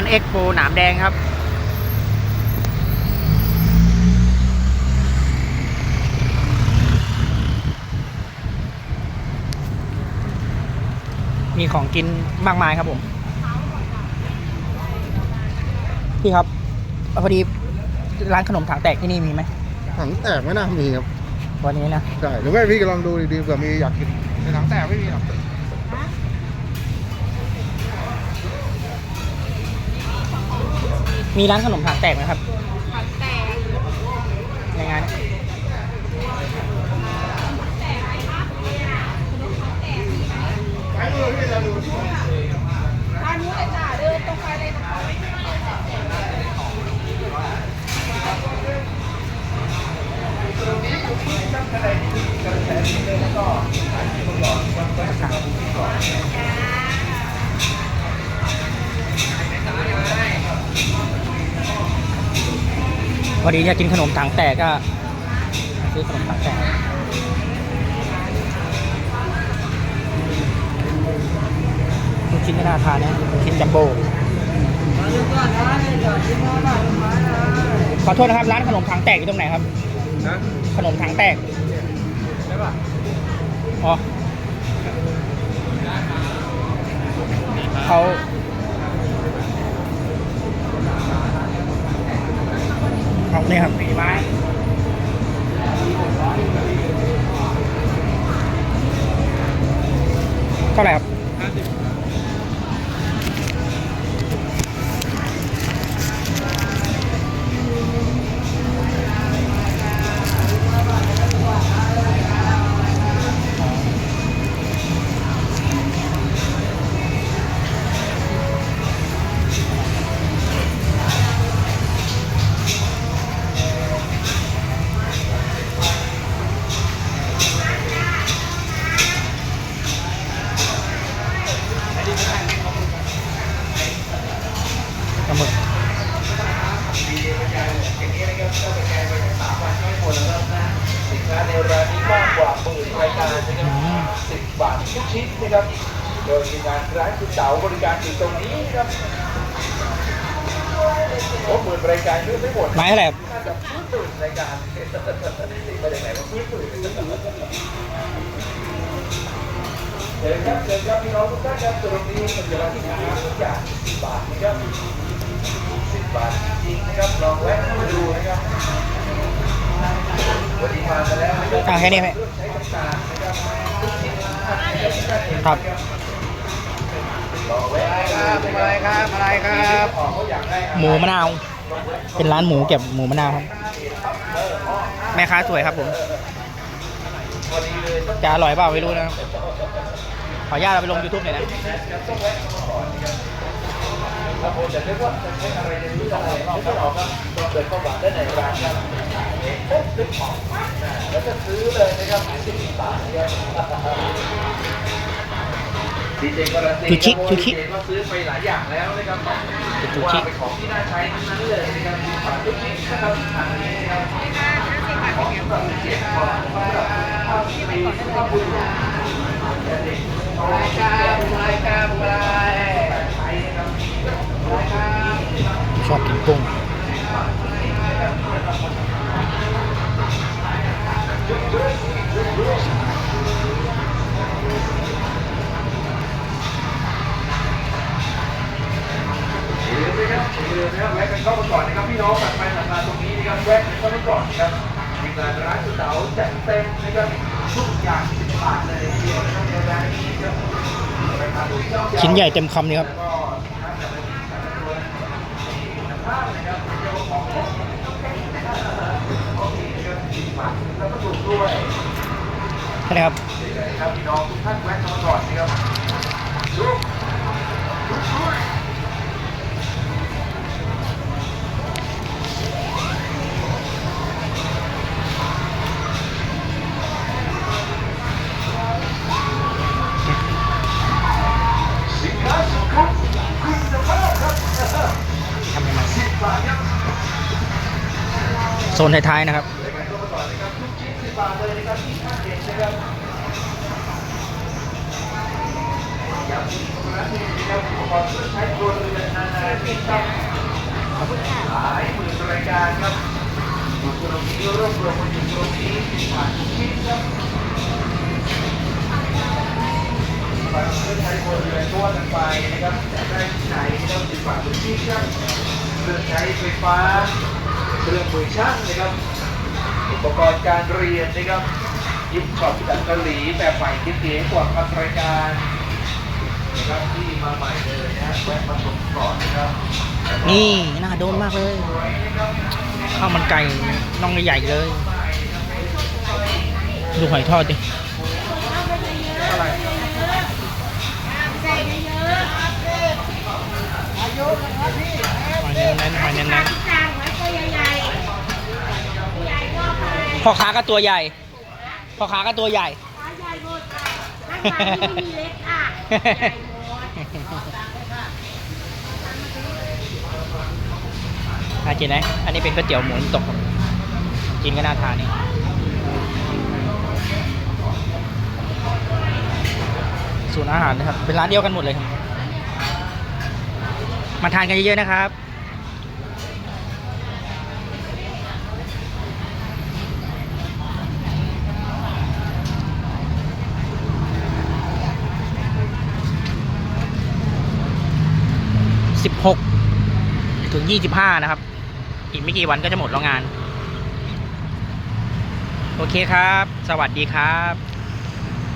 านเอ็กโปหนามแดงครับ มีของกินมากมายครับผม พี่ครับพอดีร้านขนมถังแตกที่นี่มีไหมถังแตกไม่น่ามีครับ วันนี้นะ ใช่หรือไม่พี่ก็ลองดูดีๆเผื่อมีอยากกินในถังแตกไม่มีหรอก มีร้านขนมถังแตกไหมครับในงาน ร้านนู้นเลยจ้ะเดินตรงไปเลยนะคะ พอดีอยากกินขนมถังแตกก็ซื้อขนมถังแตกลูกชิ้นก็น่าทานนะลูกชิ้นจัมโบ้ขอโทษนะครับร้านขนมถังแตกอยู่ตรงไหนครับ ขนมถังแตกใช่ป่ะอ๋อเขา เอาเนี่ยครับไม้เท่าไหร่ครับ การนะครับอืมสิบบาททุกชิ้นนะครับ โดยมีงานร้านคุณเต๋าบริการอยู่ตรงนี้นะครับโอ้หมื่นรายการด้วยไม่หมดไม้เท่าไหร่ครับน่าจะพื้นหมื่นรายการมาจากไหนว่าพื้นหมื่นเชิญครับเชิญครับพี่น้องทุกท่านครับตรงนี้เป็นร้านที่ขายทุกอย่างสิบบาทนะครับ สิบบาทจริงๆนะครับลองแวะเข้ามาดูนะครับวันนี้มากันแล้วนะครับอ่าแค่นี้ไหมใช้ต่างๆนะครับทุกชิ้นนะครับครับบอกไว้ครับอะไรครับอะไรครับเขาอยากได้หมูมะนาว เป็นร้านหมูเก็บหมูมะนาวครับ แม่ค้าสวยครับผมพอดีเลยต้องจะอร่อยเปล่าไม่รู้นะครับขออนุญาตเอาไปลง YouTube หน่อยนะ ครับแล้วผมจะนึกว่าจะใช้อะไรในนี้อะไรนึกไม่ออกครับลองเดินเข้ามาได้ในร้านครับปุ๊บนึกออกนะแล้วก็ซื้อเลยนะครับสิบบาทนะครับดีเจการันตีชูชิครับชูชิดีเจก็ซื้อไปหลายอย่างแล้วนะครับชูชิว่าเป็นของที่น่าใช้ทั้งนั้นเลยนะครับฝากทุกชิ้นนะครับทางนี้นะครับของสำหรับเจ็บของสำหรับข้าวที่มีข้าวบุญรายการรายการราย นะครับแวะกันเข้ามาก่อนนะครับพี่น้องตัดไปตัดมาตรงนี้นะครับแวะกันเข้ามาก่อนนะครับทีมงานร้านสุดเต๋าจัดเต็มนะครับทุกอย่างสิบบาทเลยทีเดียวนะครับในร้านนี้นะครับราคาถูกย่อมเยาชิ้นใหญ่เต็มคำนี่ครับแล้วก็ทานแบบเป็นตัวคุณภาพนะครับเกี่ยวกับของของดีนะครับสิบบาทแล้วก็ถูกด้วยใช่ไหมครับครับพี่น้องทุกท่านแวะเข้ามาก่อนนะครับ ใช้ครัวเรือนนานาชนิดครับหลายหมื่นรายการครับอยู่ตรงนี้รวบรวมมาอยู่ตรงนี้ผ่านทุกชิ้นครับบางเครื่อใช้ครัวเรือนตัวกันไปนะครับจะได้ที่ไหนนะครับสิบบาททุกชิ้นครับ เครื่องใช้ไฟฟ้า เครื่องมือช่างนะครับ อุปกรณ์การเรียนนะครับยิปช็อปจากเกาหลีแบบใหม่เก๋ๆกว่าพันรายการนะครับที่มาใหม่เลยนะฮะแวะมาชมก่อนนะครับนี่น่าโดนมากเลยข้าวมันไก่น่องใหญ่ๆเลย ดูหอยทอดดิอะไรห อยแน่นๆหอยแน่นจานไว้ตัวใหญ่ๆใหญ่ก็ไปๆพ่อค้าก็ตัวใหญ่พ่อค้าก็ตัวใหญ่ขาใหญ่หมดค่ะข้างในไม่มีเล็กค่ะใหญ่หมดน่ากินไหมอันนี้เป็นก๋วยเตี๋ยวหมูน้ำตกครับกินก็น่าทานนี่ศูนย์อาหารนะครับ เป็นร้านเดียวกันหมดเลยครับมาทานกันเยอะๆนะครับ สิบหกถึงยี่สิบห้านะครับ อีกไม่กี่วันก็จะหมดแล้วงาน โอเคครับ สวัสดีครับ